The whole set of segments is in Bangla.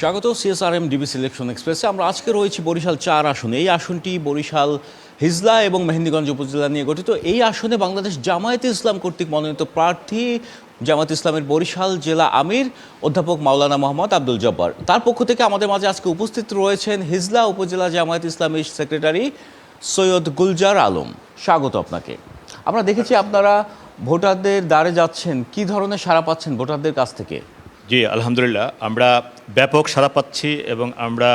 স্বাগত সিএসআরএম ডিবি সিলেকশন এক্সপ্রেসে আমরা আজকে রয়েছি বরিশাল চার আসনে। এই আসনটি বরিশাল, হিজলা এবং মেহেন্দিগঞ্জ উপজেলা নিয়ে গঠিত। এই আসনে বাংলাদেশ জামায়াতে ইসলাম কর্তৃক মনোনীত প্রার্থী জামায়াত ইসলামের বরিশাল জেলা আমির, অধ্যাপক মাওলানা মোহাম্মদ আব্দুল জব্বার। তার পক্ষ থেকে আমাদের মাঝে আজকে উপস্থিত রয়েছেন হিজলা উপজেলা জামায়াত ইসলামের সেক্রেটারি সৈয়দ গুলজার আলম। স্বাগত আপনাকে। আমরা দেখেছি আপনারা ভোটারদের দ্বারে যাচ্ছেন। কি ধরনের সাড়া পাচ্ছেন ভোটারদের কাছ থেকে? জি, আলহামদুলিল্লাহ। আমরা ব্যাপক সাড়া পাচ্ছি এবং আমরা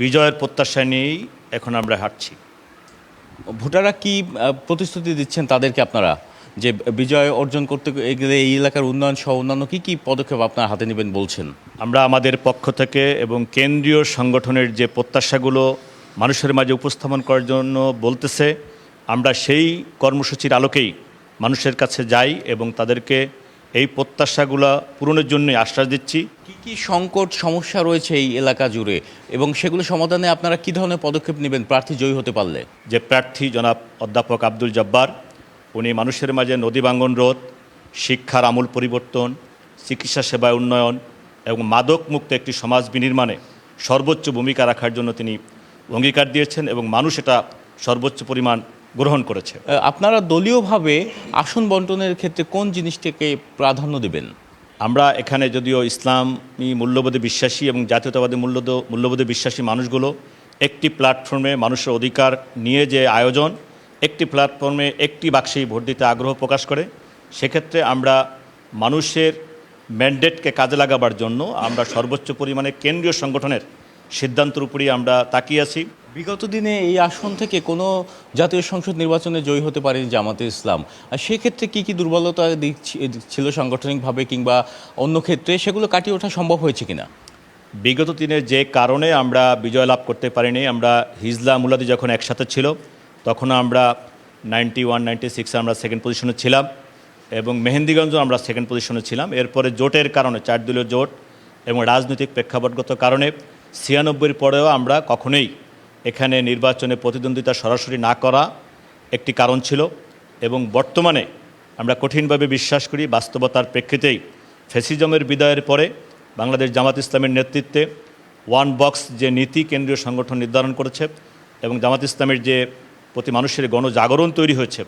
বিজয়ের প্রত্যাশা নিয়েই এখন আমরা হাঁটছি। ভোটাররা কি প্রতিশ্রুতি দিচ্ছেন তাদেরকে আপনারা? যে বিজয় অর্জন করতে গেলে এই এলাকার উন্নয়ন সহ অন্যান্য কী কী পদক্ষেপ আপনার হাতে নেবেন বলছেন? আমরা আমাদের পক্ষ থেকে এবং কেন্দ্রীয় সংগঠনের যে প্রত্যাশাগুলো মানুষের মাঝে উপস্থাপন করার জন্য বলতেছে আমরা সেই কর্মসূচির আলোকেই মানুষের কাছে যাই এবং তাদেরকে এই প্রত্যাশাগুলো পূরণের জন্যই আশ্বাস দিচ্ছি। কি কি সংকট সমস্যা রয়েছে এই এলাকা জুড়ে? এবং সেগুলো সমাধানে আপনারা কি ধরনের পদক্ষেপ নেবেন? প্রার্থী জয়ী হতে পারলে। যে প্রার্থী জনাব অধ্যাপক আব্দুল জব্বার উনি মানুষের মাঝে নদী ভাঙ্গন রোধ শিক্ষার আমূল পরিবর্তন চিকিৎসা সেবায় উন্নয়ন এবং মাদক মুক্ত একটি সমাজ বিনির্মাণে সর্বোচ্চ ভূমিকা রাখার জন্য তিনি অঙ্গীকার দিয়েছেন এবং মানুষ এটা সর্বোচ্চ পরিমাণ গ্রহণ করেছে। আপনারা দলীয়ভাবে আসন বন্টনের ক্ষেত্রে কোন জিনিসটাকে প্রাধান্য দেবেন? আমরা এখানে যদিও ইসলামী মূল্যবোধে বিশ্বাসী এবং জাতীয়তাবাদী মূল্য মূল্যবোধে বিশ্বাসী মানুষগুলো একটি প্ল্যাটফর্মে মানুষের অধিকার নিয়ে যে আয়োজন একটি প্ল্যাটফর্মে একটি বাক্সেই ভোট দিতে আগ্রহ প্রকাশ করে সেক্ষেত্রে আমরা মানুষের ম্যান্ডেটকে কাজে লাগাবার জন্য আমরা সর্বোচ্চ পরিমাণে কেন্দ্রীয় সংগঠনের সিদ্ধান্তের উপরই আমরা তাকিয়ে আছি। বিগত দিনে এই আসন থেকে কোনো জাতীয় সংসদ নির্বাচনে জয়ী হতে পারেনি জামাতে ইসলাম। আর সেক্ষেত্রে কি কি দুর্বলতা ছিল সাংগঠনিকভাবে কিংবা অন্য ক্ষেত্রে সেগুলো কাটিয়ে ওঠা সম্ভব হয়েছে কিনা? বিগত দিনে যে কারণে আমরা বিজয় লাভ করতে পারিনি, আমরা হিজলা মুলাদি যখন একসাথে ছিল তখন আমরা নাইনটি ওয়ান নাইনটি সিক্সে আমরা সেকেন্ড পজিশনে ছিলাম এবং মেহেন্দিগঞ্জও আমরা সেকেন্ড পজিশনে ছিলাম। এরপরে জোটের কারণে, চার দলীয় জোট এবং রাজনৈতিক প্রেক্ষাপটগত কারণে ছিয়ানব্বইয়ের পরেও আমরা কখনোই এখানে নির্বাচনে প্রতিদ্বন্দ্বিতা সরাসরি না করা একটি কারণ ছিল এবং বর্তমানে আমরা কঠিনভাবে বিশ্বাস করি বাস্তবতার প্রেক্ষিতেই ফেসিজমের বিদায়ের পরে বাংলাদেশ জামাত ইসলামের নেতৃত্বে ওয়ান বক্স যে নীতি কেন্দ্রীয় সংগঠন নির্ধারণ করেছে এবং জামাত ইসলামের যে প্রতি মানুষের গণজাগরণ তৈরি হয়েছে,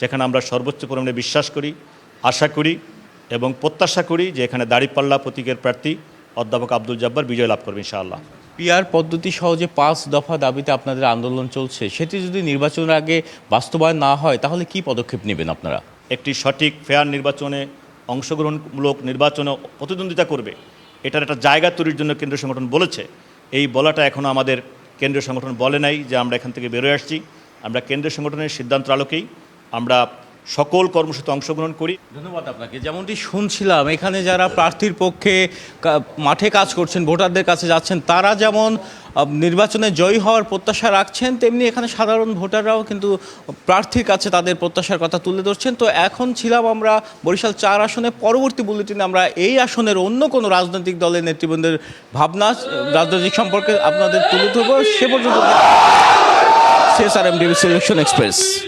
সেখানে আমরা সর্বোচ্চ পরিমাণে বিশ্বাস করি, আশা করি এবং প্রত্যাশা করি যে এখানে দাড়িপাল্লা প্রতীকের প্রার্থী অধ্যাপক আব্দুল জব্বার বিজয় লাভ করবে ইনশাআল্লাহ। পিআর পদ্ধতি সহজে পাঁচ দফা দাবিতে আপনাদের আন্দোলন চলছে, সেটি যদি নির্বাচনের আগে বাস্তবায়ন না হয়, তাহলে কি পদক্ষেপ নেবেন আপনারা? একটি সঠিক, ফেয়ার নির্বাচনে অংশগ্রহণমূলক নির্বাচনে প্রতিদ্বন্দ্বিতা করবে, এটার একটা জায়গা তৈরির জন্য কেন্দ্রীয় সংগঠন বলেছে। এই বলাটা এখনও আমাদের কেন্দ্রীয় সংগঠন বলে নাই যে আমরা এখান থেকে বেরোয় আসছি। আমরা কেন্দ্রীয় সংগঠনের সিদ্ধান্ত আলোকেই আমরা সকল কর্মসূচিতে অংশগ্রহণ করি। ধন্যবাদ আপনাকে। যেমনটি শুনছিলাম এখানে যারা প্রার্থীর পক্ষে মাঠে কাজ করছেন ভোটারদের কাছে যাচ্ছেন তারা যেমন নির্বাচনে জয়ী হওয়ার প্রত্যাশা রাখছেন তেমনি এখানে সাধারণ ভোটাররাও কিন্তু প্রার্থীর কাছে তাদের প্রত্যাশার কথা তুলে ধরছেন। তো এখন ছিলাম আমরা বরিশাল চার আসনে পরবর্তী বুলেটিনে আমরা এই আসনের অন্য কোনো রাজনৈতিক দলের নেতৃবৃন্দের ভাবনা রাজনৈতিক সম্পর্কে আপনাদের তুলে ধরবো। সে পর্যন্ত সিএসআরএম ডিবি সিলেকশন এক্সপ্রেস